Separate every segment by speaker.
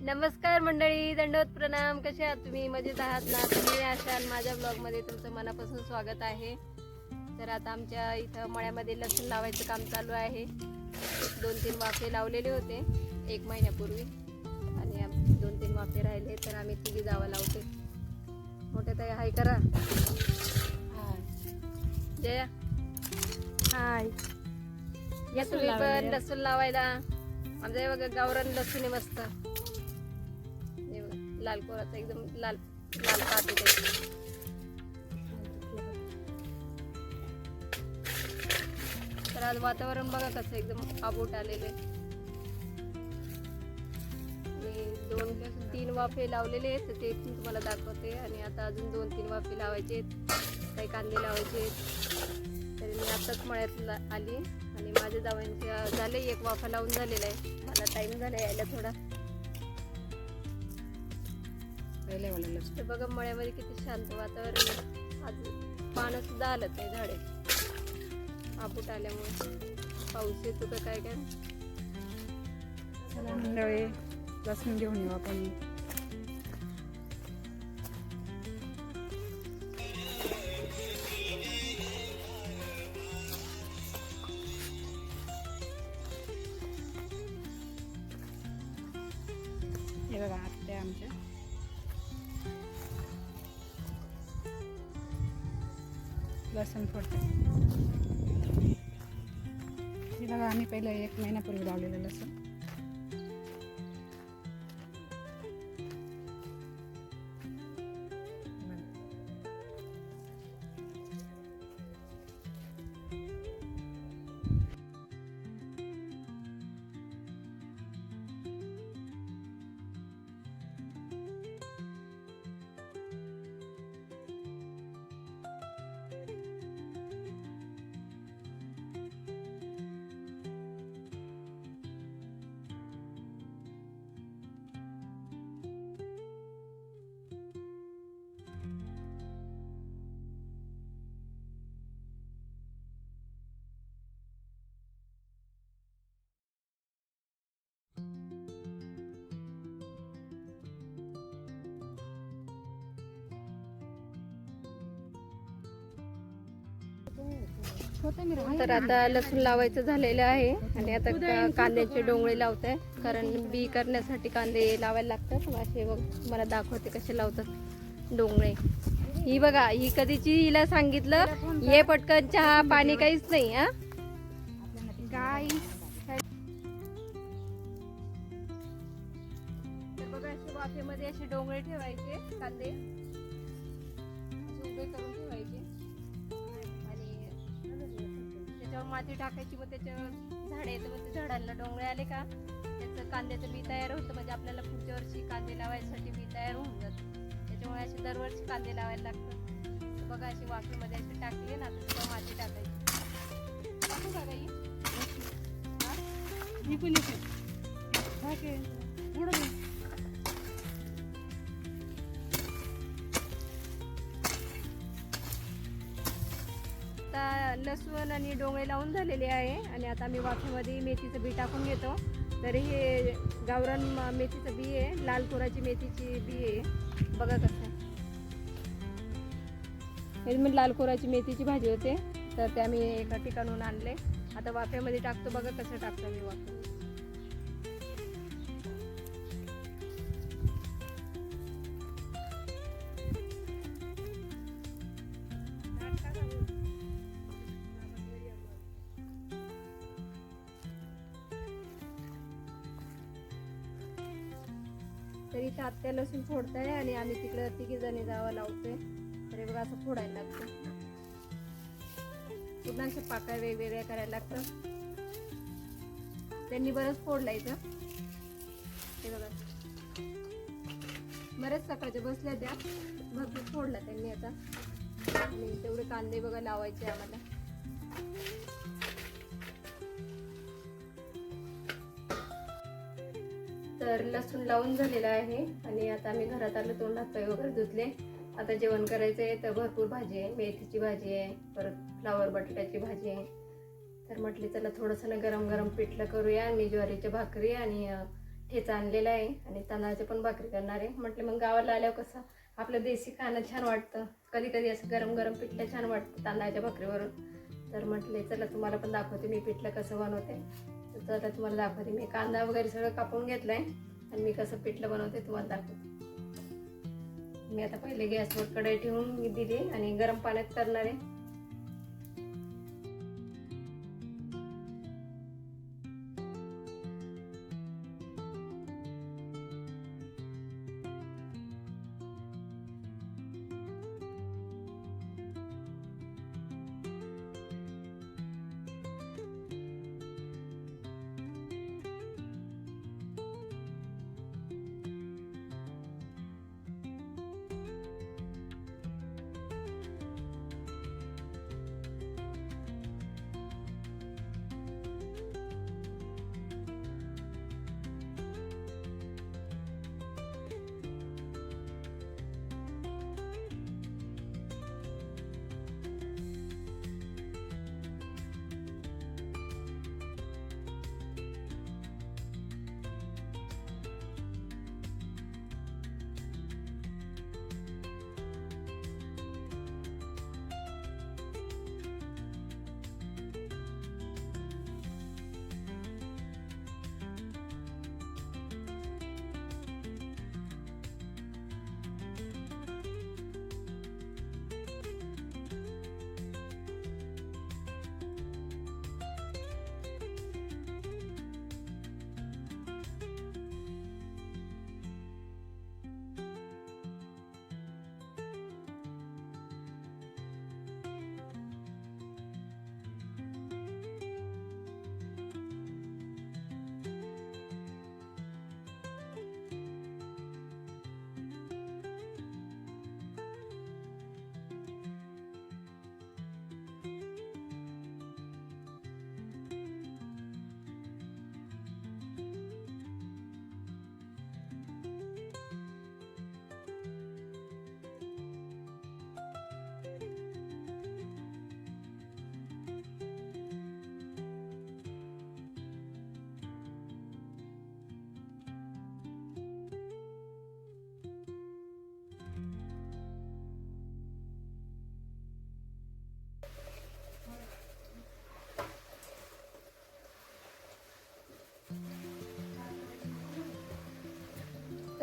Speaker 1: नमस्कार मंडळी दंडवत प्रणाम. कसे आहात तुम्ही? मजेत आहात ना? तुम्ही असाल माझ्या ब्लॉगमध्ये तुमचं मनापासून स्वागत आहे. तर आता आमच्या इथं मळ्यामध्ये लसूण लावायचं काम चालू आहे. दोन तीन वाफे लावलेले होते एक महिन्यापूर्वी. आणि दोन तीन वाफे राहिले तर आम्ही तिघी जावं लावते. मोठ्या ताई हाय करा. जया.
Speaker 2: हाय.
Speaker 1: या तुम्ही पण लसूण लावायला. आमच्या हे बघा गावरान लसूण आहे मस्त. लाल कोराचा एकदम लाल लाल पाते त्याची तर आज वातावरण बघा कसं एकदम आबोट आलेले मी दोन तीन वाफे लावलेले आहेत तर ते पण तुम्हाला दाखवते. आणि आता अजून दोन तीन वाफे लावायचे आहेत. काही कांदे लावायचे आहेत. तरी मी आताच मळ्यात आली. आणि माझ्या जावांचे झाले एक वाफा लावून झालेला आहे. मला टाइम झाला यायला थोडा. ते बघा मळ्यामध्ये किती शांत वातावरण आहे. आज पानं सुद्धा आलं नाही झाडे. आपूट आल्यामुळे. पाऊस येतो का काय काय?
Speaker 2: चला मंडळी लसूण घेऊन येऊ आपण. पहिलं एक महिन्यापूर्वी लावलेलं लसूण.
Speaker 1: तर आता लसूण लावायचं झालेलं आहे. आणि आता का- कांद्याचे डोंगळे लावत आहे कारण बी करण्यासाठी कांदे लावायला लागतात. असे बघ मला दाखवते कसे लावतात डोंगळे. ही बघा ही कधीची हिला सांगितलं ये पटकन चहा पाणी काहीच नाही हा. काय बघा असे वाफेमध्ये असे डोंगळे ठेवायचे कांदे. करून माती टाकायची मग त्याच्यावर झाडे येतं मग ते झाडांना डोंगळे आले का? त्याचं कांद्याचं बी तयार होतं म्हणजे आपल्याला पुढच्या वर्षी कांदे लावायसाठी बी तयार होऊन जातं. त्याच्यामुळे असे दरवर्षी कांदे लावायला लागतात. बघा अशी वाफेमध्ये टाकली आहे ना तर माती टाकायची. टाकू का काही ही?
Speaker 2: पण येते.
Speaker 1: आता लसूण आणि डोंगे लावून झालेले आहे. आणि आता मी वाफेमध्ये मेथीचं बी टाकून घेतो. तर हे गावरान मेथीचं बी आहे. लाल कोराची मेथीची बी आहे. बघा कसं हे मी लाल कोराची मेथीची भाजी होते. तर ते आम्ही एका ठिकाणून आणले. आता वाफ्यामध्ये टाकतो. बघा कसं टाकतो मी वाफ्यामध्ये तर आत्या लसूण फोडताय आणि आम्ही तिकडं तिघी जणी जावं लावतोय. तरी बघा असं फोडायला लागतं. पूर्ण अशा पाकळ्या वेगवेगळ्या करायला लागतं. त्यांनी बरंच फोडला इथं. हे बघा. बरेच सकाळच्या बसल्या त्या. भरपूर फोडला त्यांनी आता. आणि तेवढे कांदे बघा लावायचे आम्हाला. तर लसूण लावून झालेला आहे आणि आता आम्ही घरात आलो तोंड हातपाय वगैरे धुतले. आता जेवण करायचं आहे तर भरपूर भाजी आहे. मेथीची भाजी आहे परत फ्लावर बटाट्याची भाजी आहे. तर म्हटले चला थोडंसं ना गरम गरम पिठलं करूया. मी ज्वारीच्या भाकरी आणि ठेचा आणलेला आहे आणि तांदळाच्या पण भाकरी करणार आहे. म्हटलं मग गावाला आल्यावर कसं? आपलं देशी खाणं छान वाटतं. कधी कधी असं गरम गरम पिठलं छान वाटतं तांदळाच्या भाकरीवरून. तर म्हटले चला तुम्हाला पण दाखवते मी पिठलं कसं बनवते. तर आता तुम्हाला दाखवते. मी कांदा वगैरे सगळं कापून घेतलंय. आणि मी कसं पिठलं बनवते तुम्हाला दाखवते. मी आता पहिले गॅसवर कढई ठेवून मी दिली आणि गरम पाण्यात करणार आहे.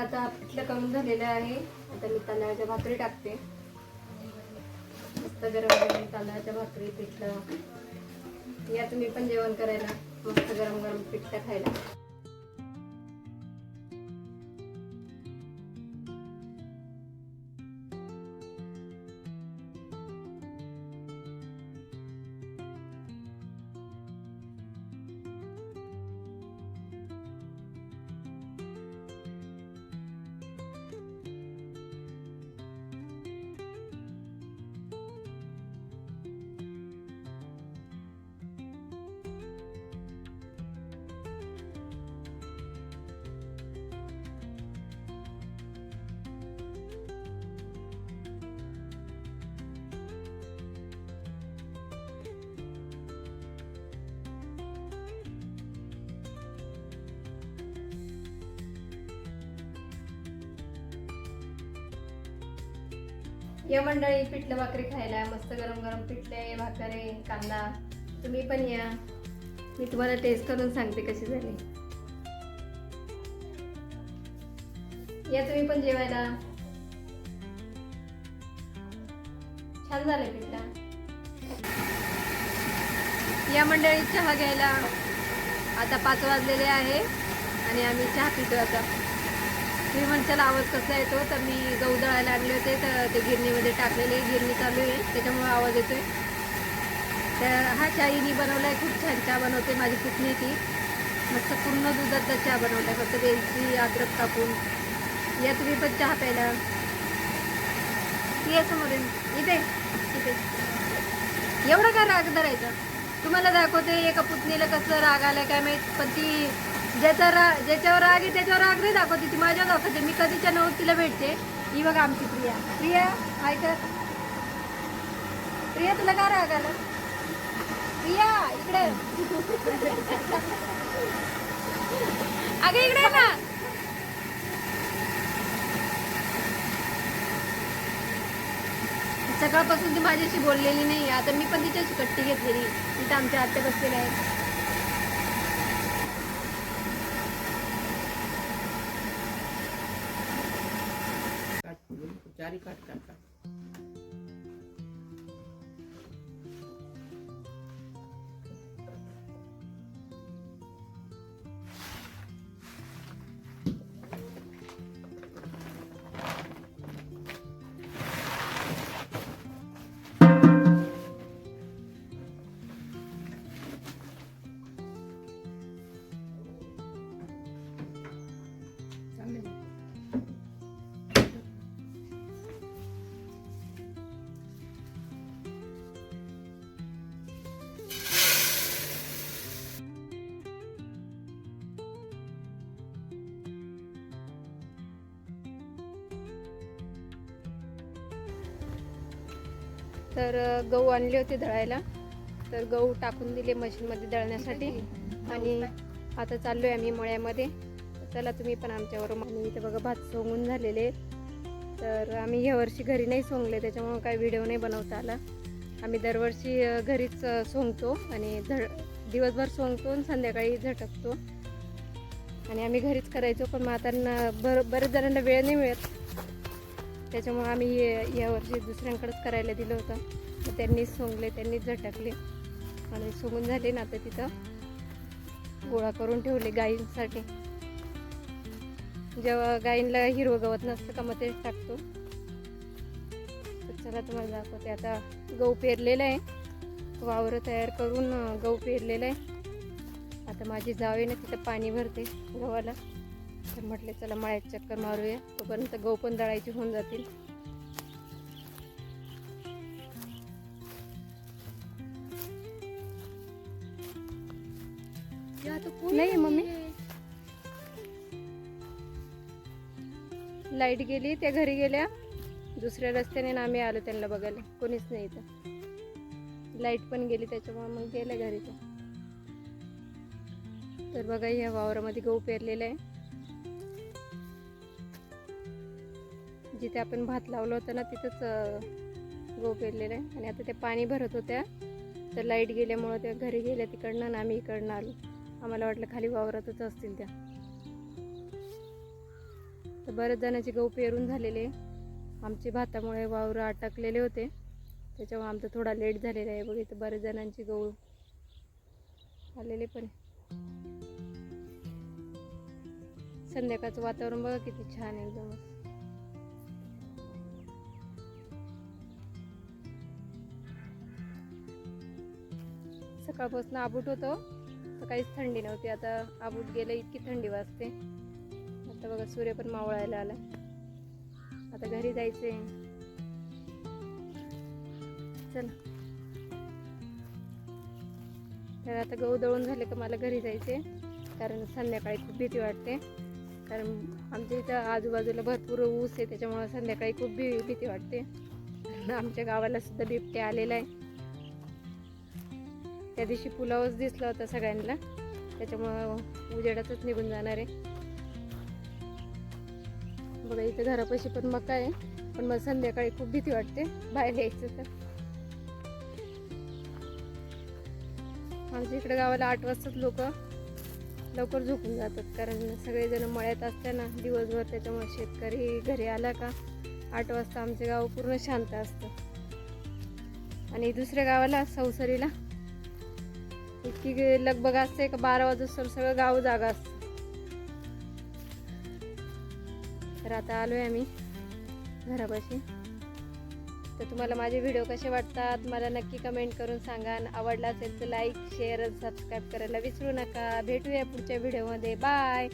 Speaker 1: आता पिठलं करून झालेलं आहे. आता मी तांदळाच्या भाकरी टाकते. मस्त गरम गरम तांदळाच्या भाकरी पिठलं. या तुम्ही पण जेवण करायला मस्त गरम गरम पिठलं खायला. या मंडळी पिठलं भाकरी खायला मस्त गरम गरम पिठले भाकरे कांदा. तुम्ही पण या. मी तुम्हाला टेस्ट करून सांगते कशी झाली. या तुम्ही पण जेवायला. छान झालं पिठला. या मंडळी चहा घ्यायला. आता पाच वाजलेले आहे आणि आम्ही चहा पितो आता. तुम्ही म्हणशाल आवाज कसा येतो? तर मी गहू दळायला आणले होते तर ते गिरणीमध्ये टाकलेले गिरणी चालू आहे त्याच्यामुळे आवाज येतो आहे तर हा चाईनी आहे खूप छान चहा बनवते माझी पुतणी ती. मस्त पूर्ण दुधाचा चहा बनवलाय फक्त वेलची अद्रक कापून. या तुम्ही पण चहा प्यायला. या समोर इथे इथे. एवढा काय राग धरायचा? तुम्हाला दाखवते एका पुतणीला कसं राग आलं काय माहीत पण ती ज्याचा रा ज्याच्यावर राग आहे त्याच्यावर राग नाही दाखवते. ती माझ्या दाखवते मी कधीच्या नऊ तिला भेटते. ही बघा आमची प्रिया. प्रिया ऐकत प्रिया तुला का राग आला? प्रिया इकडे. अगं इकडे ना. सकाळपासून ती माझ्याशी बोललेली नाही. आता मी पण तिच्याशी कट्टी घेतलेली. तिथं आमच्या आत्या बसलेल्या आहेत.
Speaker 3: జారికాట్ కడతారు
Speaker 1: तर गहू आणले होते दळायला. तर गहू टाकून दिले मशीनमध्ये दळण्यासाठी. आणि आता चाललोय आम्ही मळ्यामध्ये. चला तुम्ही पण आमच्यावर आणि इथे बघा भात सोंगून झालेले तर आम्ही ह्या वर्षी घरी नाही सोंगले त्याच्यामुळं काही व्हिडिओ नाही बनवता आला. आम्ही दरवर्षी घरीच सोंगतो आणि झड दिवसभर सोंगतो आणि संध्याकाळी झटकतो. आणि आम्ही घरीच करायचो पण मग आता न- बर बरेच जणांना वेळ नाही मिळत. त्याच्यामुळं आम्ही हे- यावर्षी दुसऱ्यांकडेच करायला दिलं होतं. तर त्यांनीच सोंगले त्यांनीच झटकले. आणि सोंगून झाले ना तर तिथं गोळा करून ठेवले गायींसाठी. जेव्हा गायींला हिरवं गवत नसतं का मग तेच टाकतो. चला तुम्हाला दाखवते. आता गहू पेरलेलं आहे. वावर तयार करून गहू पेरलेलं आहे. आता माझी जावे ना तिथं पाणी भरते गव्हाला. तर म्हटले चला मळ्यात चक्कर मारूया. तोपर्यंत गहू पण दळायचे होऊन जातील. नाही मम्मी. लाइट गेली त्या घरी गेल्या. दुसऱ्या रस्त्याने ना आम्ही आलो त्यांना बघायला. कोणीच नाही इथं. लाइट पण गेली त्याच्यामुळे मग गेल्या घरी त्या तर बघा या वावरामध्ये गहू पेरलेला आहे. जिथे आपण भात लावलं होतं ना तिथंच गहू पेरलेलं. आहे आणि आता ते पाणी भरत होत्या. तर लाइट गेल्यामुळं त्या घरी गेल्या तिकडनं आणि आम्ही इकडनं आलो. आम्हाला वाटलं खाली वावरातच असतील त्या. तर बऱ्याच जणांचे गहू पेरून झालेले. आमचे भातामुळे वावर अटकलेले होते. त्याच्यामुळे आमचं थोडा लेट झालेला आहे. बघ बऱ्याच जणांची गहू आलेले पण संध्याकाळचं वातावरण बघा किती छान एकदम सकाळपासून आबूट होतो हो. तर काहीच थंडी नव्हती. आता आबूट गेलं इतकी थंडी वाजते. आता बघा सूर्य पण मावळायला आला. आता घरी जायचंय. चला. तर आता गहू दळून झाले का मला घरी जायचे कारण संध्याकाळी खूप भीती वाटते. कारण आमच्या इथं आजूबाजूला भरपूर ऊस आहे त्याच्यामुळं संध्याकाळी खूप भी भीती वाटते. आमच्या गावाला सुद्धा बिबटे आलेला आहे. त्या दिवशी पुलावच दिसला होता सगळ्यांना. त्याच्यामुळं उजेडातच निघून जाणार आहे. बघा इथे घरापाशी पण मका आहे. पण मग संध्याकाळी खूप भीती वाटते. बाहेर यायचं तर. आमच्या इकडे गावाला आठ वाजताच लोक लवकर झोपून जातात. कारण सगळेजण मळ्यात असताना दिवसभर त्याच्यामुळे शेतकरी घरी आला का आठ वाजता आमचे गाव पूर्ण शांत असतं. आणि दुसऱ्या गावाला संसारीला इतकी लगबग असते का बारा वाजता सगळं गाव जागा असतं. तर आता आलोय आम्ही घरापाशी. तर तुम्हाला माझे व्हिडिओ कसे वाटतात मला नक्की कमेंट करून सांगा. आवडला असेल तर लाईक शेअर सबस्क्राईब करायला विसरू नका. भेटूया पुढच्या व्हिडिओमध्ये बाय